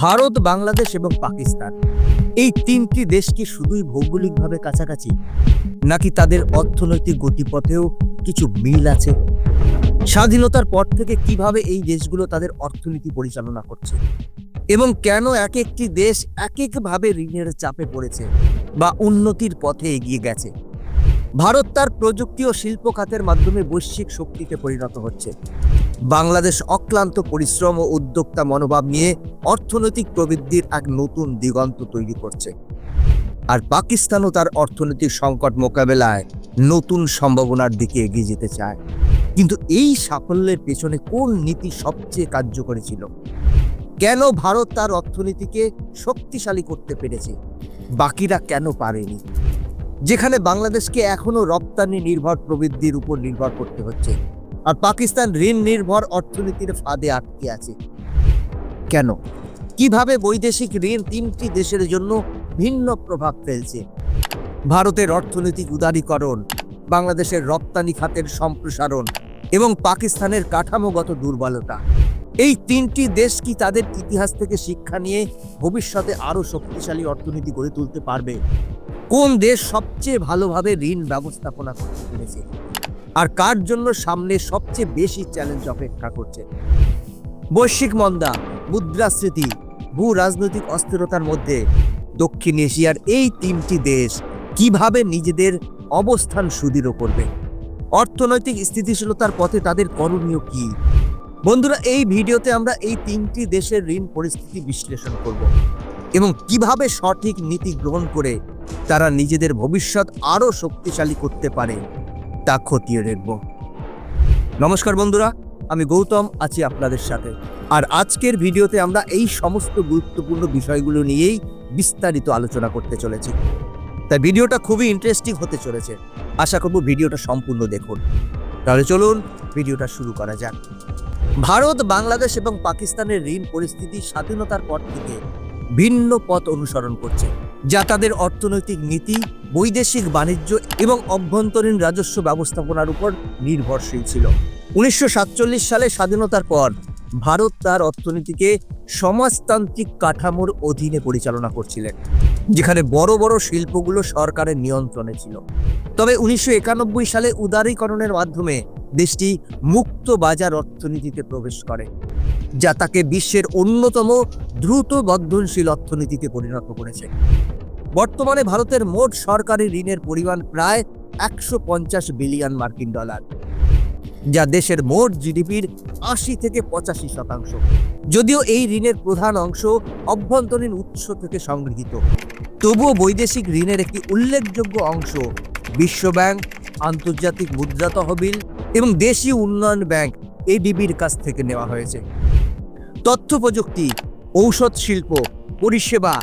ভারত, বাংলাদেশ এবং পাকিস্তান। এই তিনটি দেশ কি শুধুই ভৌগোলিকভাবে কাছাকাছি, নাকি তাদের অর্থনৈতিক গতিপথেও কিছু মিল আছে? স্বাধীনতার পর থেকে কীভাবে এই দেশগুলো তাদের অর্থনীতি পরিচালনা করছে? এবং কেন এক একটি দেশ এক একভাবে ঋণের চাপে পড়েছে বা উন্নতির পথে এগিয়ে গেছে? ভারত তার প্রযুক্তি ও শিল্প খাতের মাধ্যমে বৈশ্বিক শক্তিতে পরিণত হচ্ছে। বাংলাদেশ অক্লান্ত পরিশ্রম ও উদ্যোক্তা মনোভাব নিয়ে অর্থনৈতিক প্রবৃদ্ধির এক নতুন দিগন্ত তৈরি করছে। আর পাকিস্তানও তার অর্থনৈতিক সংকট মোকাবেলায় নতুন সম্ভাবনার দিকে এগিয়ে যেতে চায়। কিন্তু এই সাফল্যের পেছনে কোন নীতি সবচেয়ে কার্যকরী ছিল? কেন ভারত তার অর্থনীতিকে শক্তিশালী করতে পেরেছে? বাকিরা কেন পারেনি? যেখানে বাংলাদেশকে এখনও রপ্তানি নির্ভর প্রবৃদ্ধির উপর নির্ভর করতে হচ্ছে। আর পাকিস্তান ঋণ নির্ভর অর্থনীতির ফাঁদে আটকে আছে। কেন? কীভাবে বৈদেশিক ঋণ তিনটি দেশের জন্য ভিন্ন প্রভাব ফেলছে? ভারতের অর্থনৈতিক উদারীকরণ, বাংলাদেশের রপ্তানি খাতের সম্প্রসারণ এবং পাকিস্তানের কাঠামোগত দুর্বলতা। এই তিনটি দেশ কি তাদের ইতিহাস থেকে শিক্ষা নিয়ে ভবিষ্যতে আরও শক্তিশালী অর্থনীতি গড়ে তুলতে পারবে? কোন দেশ সবচেয়ে ভালোভাবে ঋণ ব্যবস্থাপনা করতে পেরেছে? আর কার জন্য সামনে সবচেয়ে বেশি চ্যালেঞ্জ অপেক্ষা করছে? বৈশ্বিক মন্দা, মুদ্রাস্ফীতি, ভূ রাজনৈতিক অস্থিরতার মধ্যে দক্ষিণ এশিয়ার এই তিনটি দেশ কীভাবে নিজেদের অবস্থান সুদৃঢ় করবে? অর্থনৈতিক স্থিতিশীলতার পথে তাদের করণীয় কি? বন্ধুরা, এই ভিডিওতে আমরা এই তিনটি দেশের ঋণ পরিস্থিতি বিশ্লেষণ করব এবং কীভাবে সঠিক নীতি গ্রহণ করে তারা নিজেদের ভবিষ্যৎ আরও শক্তিশালী করতে পারে। তা খতিয়ে দেখব। নমস্কার বন্ধুরা, আমি গৌতম, আছি আপনাদের সাথে। আর আজকের ভিডিওতে আমরা এই সমস্ত গুরুত্বপূর্ণ বিষয়গুলো নিয়েই বিস্তারিত আলোচনা করতে চলেছি। তাই ভিডিওটা খুবই ইন্টারেস্টিং হতে চলেছে। আশা করব ভিডিওটা সম্পূর্ণ দেখুন। তাহলে চলুন ভিডিওটা শুরু করা যাক। ভারত, বাংলাদেশ এবং পাকিস্তানের ঋণ পরিস্থিতি স্বাধীনতার পর থেকে ভিন্ন পথ অনুসরণ করছে, যা তাদের অর্থনৈতিক নীতি, বৈদেশিক বাণিজ্য এবং অভ্যন্তরীণ রাজস্ব ব্যবস্থাপনার উপর নির্ভরশীল ছিল। উনিশশো সাতচল্লিশ সালে স্বাধীনতার পর, ভারত তার অর্থনীতিকে সমাজতান্ত্রিক কাঠামোর অধীনে পরিচালনা করছিলেন, যেখানে বড় বড় শিল্পগুলো সরকারের নিয়ন্ত্রণে ছিল। তবে উনিশশো একানব্বই সালে উদারীকরণের মাধ্যমে দেশটি মুক্ত বাজার অর্থনীতিতে প্রবেশ করে, যা তাকে বিশ্বের অন্যতম দ্রুত বর্ধনশীল অর্থনীতিতে পরিণত করেছে। বর্তমানে ভারতের মোট সরকারি ঋণের পরিমাণ প্রায় একশো পঞ্চাশ বিলিয়ন মার্কিন ডলার, যা দেশের মোট জিডিপির আশি থেকে পঁচাশি শতাংশ। যদিও এই ঋণের প্রধান অংশ অভ্যন্তরীণ উৎস থেকে সংগৃহীত, তবুও বৈদেশিক ঋণের একটি উল্লেখযোগ্য অংশ, বিশ্বব্যাংক, আন্তর্জাতিক মুদ্রা তহবিল এবং দেশীয় উন্নয়ন ব্যাংক এডিবির কাছ থেকে নেওয়া হয়েছে। তথ্য প্রযুক্তি, ঔষধ শিল্প, পরিষেবা,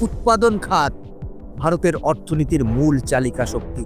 উৎপাদন খাত ভারতের অর্থনীতির মূল চালিকা শক্তি,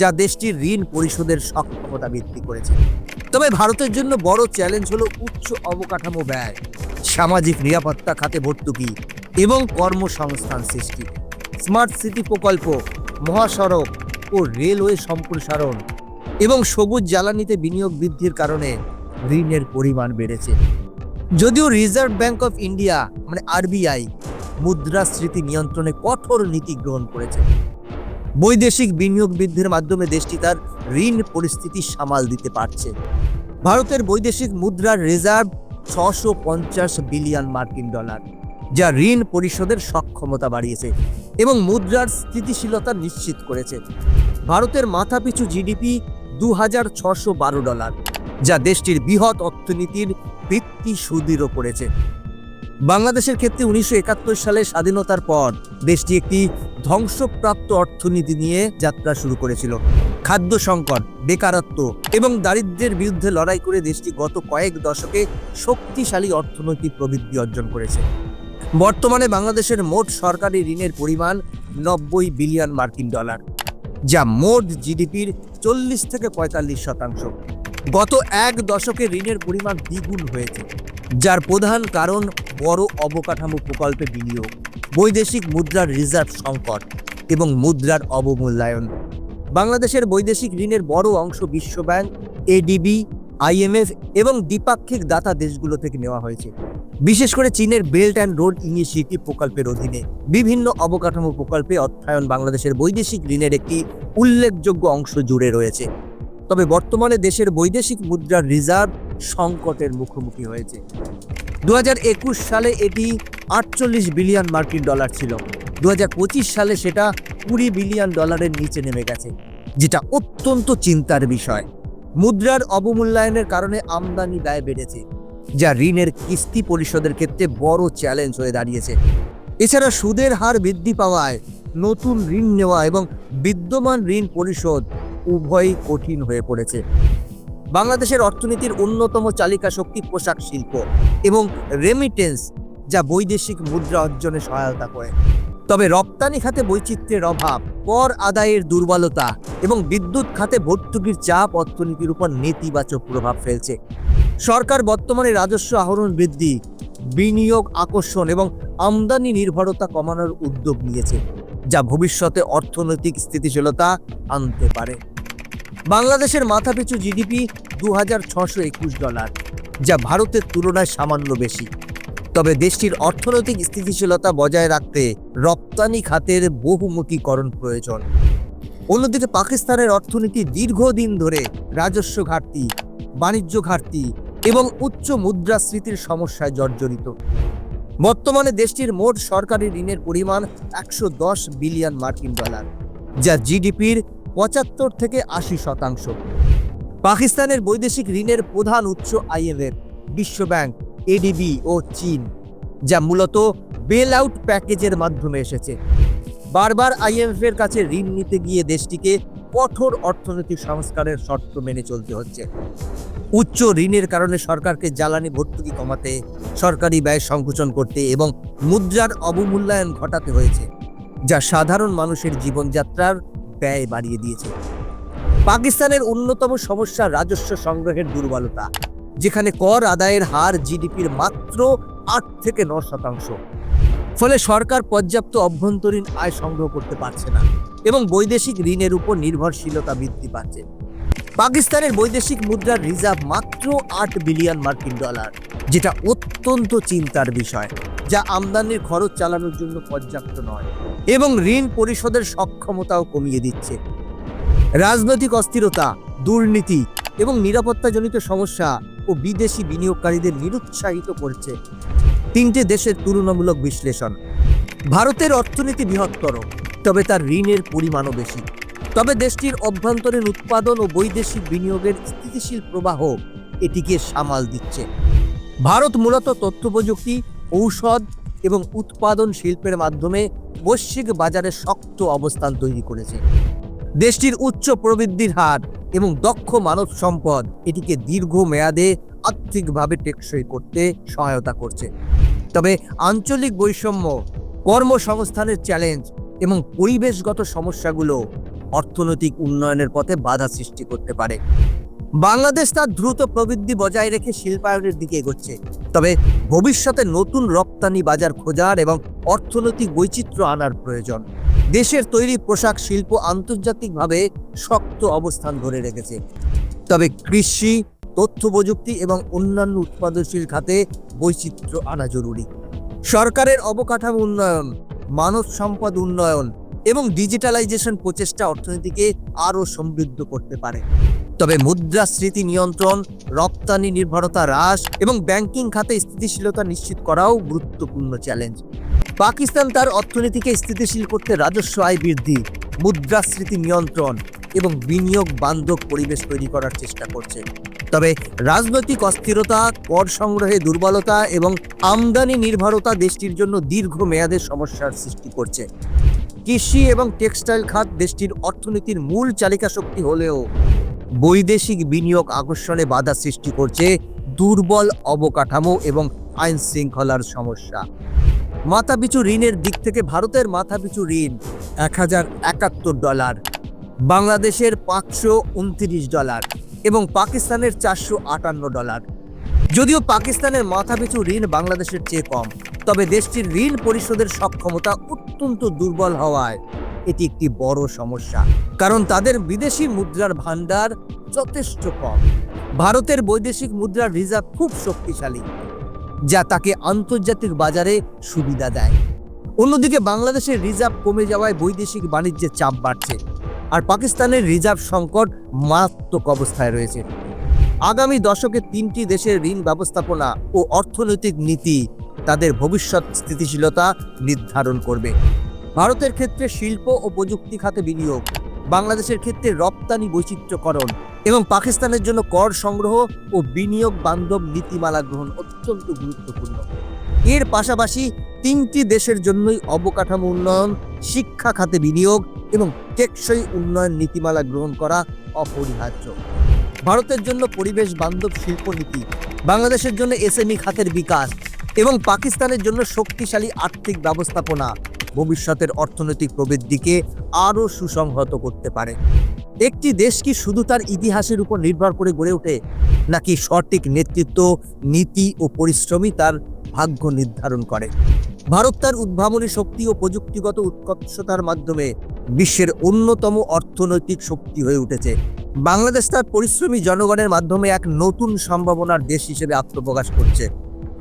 যা দেশটির ঋণ পরিশোধের সক্ষমতা বৃদ্ধি করেছে। তবে ভারতের জন্য বড় চ্যালেঞ্জ হলো উচ্চ অবকাঠামো ব্যয়, সামাজিক নিরাপত্তা খাতে ভর্তুকি এবং কর্মসংস্থান সৃষ্টি। স্মার্ট সিটি প্রকল্প, মহাসড়ক ও রেলওয়ে সম্প্রসারণ এবং সবুজ জ্বালানিতে বিনিয়োগ বৃদ্ধির কারণে ঋণের পরিমাণ বেড়েছে। যদিও রিজার্ভ ব্যাংক অফ ইন্ডিয়া মানে আরবিআই মুদ্রাস্ফীতি নিয়ন্ত্রণে কঠোর নীতি গ্রহণ করেছে। বৈদেশিক বিনিয়োগ বৃদ্ধির মাধ্যমে দেশটি তার ঋণ পরিস্থিতি সামাল দিতে পারছে। ভারতের বৈদেশিক মুদ্রার রিজার্ভ ছশো পঞ্চাশ বিলিয়ন মার্কিন ডলার, যা ঋণ পরিশোধের সক্ষমতা বাড়িয়েছে এবং মুদ্রার স্থিতিশীলতা নিশ্চিত করেছে। ভারতের মাথাপিছু জিডিপি দু ডলার, যা দেশটির বৃহৎ অর্থনীতির ভিত্তি সুদৃঢ় করেছে। বাংলাদেশের ক্ষেত্রে উনিশশো একাত্তর সালে স্বাধীনতার পর দেশটি একটি ধ্বংসপ্রাপ্ত অর্থনীতি নিয়ে যাত্রা শুরু করেছিল। খাদ্য সংকট, বেকারত্ব এবং দারিদ্র্যের বিরুদ্ধে লড়াই করে দেশটি গত কয়েক দশকে শক্তিশালী অর্থনৈতিক প্রবৃদ্ধি অর্জন করেছে। বর্তমানে বাংলাদেশের মোট সরকারি ঋণের পরিমাণ নব্বই বিলিয়ন মার্কিন ডলার। যা মোট জিডিপির চল্লিশ থেকে পঁয়তাল্লিশ শতাংশ। গত এক দশকে ঋণের পরিমাণ দ্বিগুণ হয়েছে, যার প্রধান কারণ বড় অবকাঠামো প্রকল্পে বিনিয়োগ, বৈদেশিক মুদ্রার রিজার্ভ সংকট এবং মুদ্রার অবমূল্যায়ন। বাংলাদেশের বৈদেশিক ঋণের বড় অংশ বিশ্বব্যাংক এডিবি আইএমএফ এবং দ্বিপাক্ষিক দাতা দেশগুলো থেকে নেওয়া হয়েছে। বিশেষ করে চীনের বেল্ট অ্যান্ড রোড ইনিশিয়েটিভ প্রকল্পের অধীনে বিভিন্ন অবকাঠামো প্রকল্পে অর্থায়ন বাংলাদেশের বৈদেশিক ঋণের একটি উল্লেখযোগ্য অংশ জুড়ে রয়েছে। তবে বর্তমানে দেশের বৈদেশিক মুদ্রার রিজার্ভ সংকটের মুখোমুখি হয়েছে। দু হাজার একুশ সালে এটি আটচল্লিশ বিলিয়ন মার্কিন ডলার ছিল। দু হাজার পঁচিশ সালে সেটা কুড়ি বিলিয়ন ডলারের নিচে নেমে গেছে, যেটা অত্যন্ত চিন্তার বিষয়। মুদ্রার অবমূল্যায়নের কারণে আমদানি ব্যয় বেড়েছে, যা ঋণের কিস্তি পরিশোধের ক্ষেত্রে বড় চ্যালেঞ্জ হয়ে দাঁড়িয়েছে। এছাড়া সুদের হার বৃদ্ধি পাওয়ায় নতুন ঋণ নেওয়া এবং বিদ্যমান ঋণ পরিশোধ উভয়ই কঠিন হয়ে পড়েছে। বাংলাদেশের অর্থনীতির অন্যতম চালিকা শক্তি পোশাক শিল্প এবং রেমিটেন্স যা বৈদেশিক মুদ্রা অর্জনে সহায়তা করে। তবে রপ্তানি খাতে বৈচিত্র্যের অভাব, কর আদায়ের দুর্বলতা এবং বিদ্যুৎ খাতে ভর্তুকির চাপ অর্থনীতির উপর নেতিবাচক প্রভাব ফেলছে। সরকার বর্তমানে রাজস্ব আহরণ বৃদ্ধি, বিনিয়োগ আকর্ষণ এবং আমদানি নির্ভরতা কমানোর উদ্যোগ নিয়েছে, যা ভবিষ্যতে অর্থনৈতিক স্থিতিশীলতা আনতে পারে। বাংলাদেশের মাথাপিছু জিডিপি দু হাজার ডলার, যা ভারতের তুলনায় সামান্য বেশি। তবে দেশটির অর্থনৈতিক স্থিতিশীলতা বজায় রাখতে রপ্তানি খাতের বহুমুখীকরণ প্রয়োজন। অন্যদিকে পাকিস্তানের অর্থনীতি দীর্ঘদিন ধরে রাজস্ব ঘাটতি, বাণিজ্য ঘাটতি এবং উচ্চ মুদ্রাস্ফীতির সমস্যায় জর্জরিত। বর্তমানে দেশটির মোট সরকারি ঋণের পরিমাণ একশো দশ বিলিয়ন মার্কিন ডলার, যা জিডিপির পঁচাত্তর থেকে আশি শতাংশ। পাকিস্তানের বৈদেশিক ঋণের প্রধান উৎস আইএমএফ বিশ্বব্যাংক এডিবি ও চীন, যা মূলত বেল আউট প্যাকেজের মাধ্যমে এসেছে। বারবার আইএমএফ এর কাছে ঋণ নিতে গিয়ে দেশটিকে কঠোর অর্থনৈতিক সংস্কারের শর্ত মেনে চলতে হচ্ছে। উচ্চ ঋণের কারণে সরকারকে জ্বালানি ভর্তুকি কমাতে, সরকারি ব্যয় সংকোচন করতে এবং মুদ্রার অবমূল্যায়ন ঘটাতে হয়েছে, যা সাধারণ মানুষের জীবনযাত্রার ব্যয় বাড়িয়ে দিয়েছে। পাকিস্তানের অন্যতম সমস্যা রাজস্ব সংগ্রহের দুর্বলতা। যেখানে কর আদায়ের হার জিডিপির মাত্র আট থেকে ন শতাংশ। ফলে সরকার পর্যাপ্ত অভ্যন্তরীণ আয় সংগ্রহ করতে পারছে না এবং বৈদেশিক ঋণের উপর নির্ভরশীলতা বৃদ্ধি পাচ্ছে। পাকিস্তানের বৈদেশিক মুদ্রার রিজার্ভ মাত্র আট বিলিয়ন মার্কিন ডলার, যেটা অত্যন্ত চিন্তার বিষয়, যা আমদানির খরচ চালানোর জন্য পর্যাপ্ত নয় এবং ঋণ পরিশোধের সক্ষমতাও কমিয়ে দিচ্ছে। রাজনৈতিক অস্থিরতা, দুর্নীতি এবং নিরাপত্তাজনিত সমস্যা ও বিদেশি বিনিয়োগকারীদের নিরুৎসাহিত করছে। তিনটে দেশের তুলনামূলক বিশ্লেষণ। ভারতের অর্থনীতি বৃহত্তর, তবে তার ঋণের পরিমাণও বেশি। তবে দেশটির অভ্যন্তরীণ উৎপাদন ও বৈদেশিক বিনিয়োগের স্থিতিশীল প্রবাহ এটিকে সামাল দিচ্ছে। ভারত মূলত তথ্য প্রযুক্তি ঔষধ এবং উৎপাদন শিল্পের মাধ্যমে বৈশ্বিক বাজারে শক্ত অবস্থান তৈরি করেছে। দেশটির উচ্চ প্রবৃদ্ধির হার এবং দক্ষ মানব সম্পদ এটিকে দীর্ঘ মেয়াদে আর্থিকভাবে টেকসই করতে সহায়তা করছে। তবে আঞ্চলিক বৈষম্য, কর্মসংস্থানের চ্যালেঞ্জ এবং পরিবেশগত সমস্যাগুলো অর্থনৈতিক উন্নয়নের পথে বাধা সৃষ্টি করতে পারে। বাংলাদেশ তার দ্রুত প্রবৃদ্ধি বজায় রেখে শিল্পায়নের দিকে এগোচ্ছে। তবে ভবিষ্যতে নতুন রপ্তানি বাজার খোঁজার এবং অর্থনৈতিক বৈচিত্র্য আনার প্রয়োজন। দেশের তৈরি পোশাক শিল্প আন্তর্জাতিকভাবে শক্ত অবস্থান ধরে রেখেছে। তবে কৃষি তথ্য প্রযুক্তি এবং অন্যান্য উৎপাদনশীল খাতে বৈচিত্র্য আনা জরুরি। সরকারের অবকাঠামো উন্নয়ন, মানব সম্পদ উন্নয়ন এবং ডিজিটালাইজেশন প্রচেষ্টা অর্থনীতিকে আরও সমৃদ্ধ করতে পারে। তবে মুদ্রাস্ফীতি নিয়ন্ত্রণ, রপ্তানি নির্ভরতা হ্রাস এবং ব্যাংকিং খাতে স্থিতিশীলতা নিশ্চিত করাও গুরুত্বপূর্ণ চ্যালেঞ্জ। পাকিস্তান তার অর্থনীতিকে স্থিতিশীল করতে রাজস্ব আয় বৃদ্ধি, মুদ্রাস্ফীতি নিয়ন্ত্রণ এবং বিনিয়োগ বান্ধব পরিবেশ তৈরি করার চেষ্টা করছে। তবে রাজনৈতিক অস্থিরতা, কর সংগ্রহে দুর্বলতা এবং আমদানি নির্ভরতা দেশটির জন্য দীর্ঘমেয়াদের সমস্যার সৃষ্টি করছে। কৃষি এবং টেক্সটাইল খাত দেশটির অর্থনীতির মূল চালিকা শক্তি হলেও বৈদেশিক বিনিয়োগ আকর্ষণে বাধা সৃষ্টি করছে দুর্বল অবকাঠামো এবং আইন শৃঙ্খলার সমস্যা। মাথাপিছু ঋণের দিক থেকে ভারতের মাথাপিছু ঋণ এক হাজার একাত্তর ডলার, বাংলাদেশের পাঁচশো উনত্রিশ ডলার এবং পাকিস্তানের চারশো আটান্ন ডলার। যদিও পাকিস্তানের মাথাপিছু ঋণ বাংলাদেশের চেয়ে কম, তবে দেশটির ঋণ পরিশোধের সক্ষমতা অত্যন্ত দুর্বল হওয়ায় এটি একটি বড় সমস্যা, কারণ তাদের বিদেশি মুদ্রার ভান্ডার যথেষ্ট কম। ভারতের বৈদেশিক মুদ্রার রিজার্ভ খুব শক্তিশালী যা তাকে আন্তর্জাতিক বাজারে সুবিধা দেয়। অন্যদিকে বাংলাদেশের রিজার্ভ কমে যাওয়ায় বৈদেশিক বাণিজ্যের চাপ বাড়ছে আর পাকিস্তানের রিজার্ভ সংকট মারাত্মক অবস্থায় রয়েছে। আগামী দশকে তিনটি দেশের ঋণ ব্যবস্থাপনা ও অর্থনৈতিক নীতি তাদের ভবিষ্যৎ স্থিতিশীলতা নির্ধারণ করবে। ভারতের ক্ষেত্রে শিল্প ও প্রযুক্তি খাতে বিনিয়োগ, বাংলাদেশের ক্ষেত্রে রপ্তানি বৈচিত্র্যকরণ এবং পাকিস্তানের জন্য কর সংগ্রহ ও বিনিয়োগ বান্ধব নীতিমালা গ্রহণ অত্যন্ত গুরুত্বপূর্ণ। এর পাশাপাশি তিনটি দেশের জন্যই অবকাঠামো উন্নয়ন, শিক্ষা খাতে বিনিয়োগ এবং টেকসই উন্নয়ন নীতিমালা গ্রহণ করা অপরিহার্য। ভারতের জন্য পরিবেশ বান্ধব শিল্পনীতি বাংলাদেশের জন্য এসএমই খাতের বিকাশ এবং পাকিস্তানের জন্য শক্তিশালী আর্থিক ব্যবস্থাপনা ভবিষ্যতের অর্থনৈতিক প্রবৃদ্ধিকে আরও সুসংহত করতে পারে। একটি দেশ কি শুধু তার ইতিহাসের উপর নির্ভর করে গড়ে ওঠে, নাকি সঠিক নেতৃত্ব, নীতি ও পরিশ্রমই তার ভাগ্য নির্ধারণ করে? ভারত তার উদ্ভাবনী শক্তি ও প্রযুক্তিগত উৎকর্ষতার মাধ্যমে বিশ্বের অন্যতম অর্থনৈতিক শক্তি হয়ে উঠেছে। বাংলাদেশ তার পরিশ্রমী জনগণের মাধ্যমে এক নতুন সম্ভাবনার দেশ হিসেবে আত্মপ্রকাশ করছে।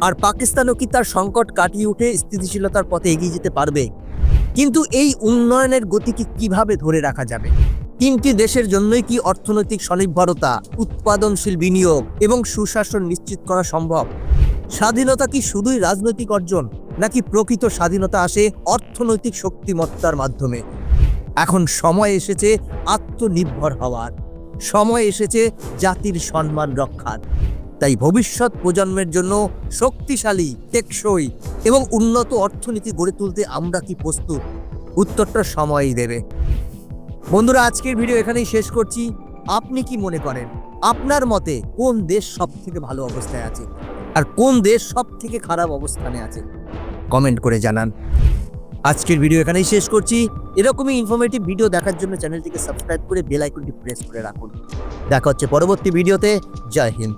আর পাকিস্তানও কি তার সংকট কাটিয়ে উঠে স্থিতিশীলতার পথে এগিয়ে যেতে পারবে? কিন্তু এই উন্নয়নের গতিকে কীভাবে ধরে রাখা যাবে? তিনটি দেশের জন্যই কি অর্থনৈতিক স্বনির্ভরতা, উৎপাদনশীল বিনিয়োগ এবং সুশাসন নিশ্চিত করা সম্ভব? স্বাধীনতা কি শুধুই রাজনৈতিক অর্জন, নাকি প্রকৃত স্বাধীনতা আসে অর্থনৈতিক শক্তিমত্তার মাধ্যমে? এখন সময় এসেছে আত্মনির্ভর হওয়ার। সময় এসেছে জাতির সম্মান রক্ষার। তাই ভবিষ্যৎ প্রজন্মের জন্য শক্তিশালী, টেকসই এবং উন্নত অর্থনীতি গড়ে তুলতে আমরা কি প্রস্তুত? উত্তরটা সময়ই দেবে। বন্ধুরা, আজকের ভিডিও এখানেই শেষ করছি। আপনি কি মনে করেন, আপনার মতে কোন দেশ সব থেকে ভালো অবস্থায় আছে? আর কোন দেশ সব থেকে খারাপ অবস্থানে আছে? কমেন্ট করে জানান। আজকের ভিডিও এখানেই শেষ করছি। এরকমই ইনফরমেটিভ ভিডিও দেখার জন্য চ্যানেলটিকে সাবস্ক্রাইব করে বেল আইকনটি প্রেস করে রাখুন। দেখা হচ্ছে পরবর্তী ভিডিওতে জয় হিন্দ।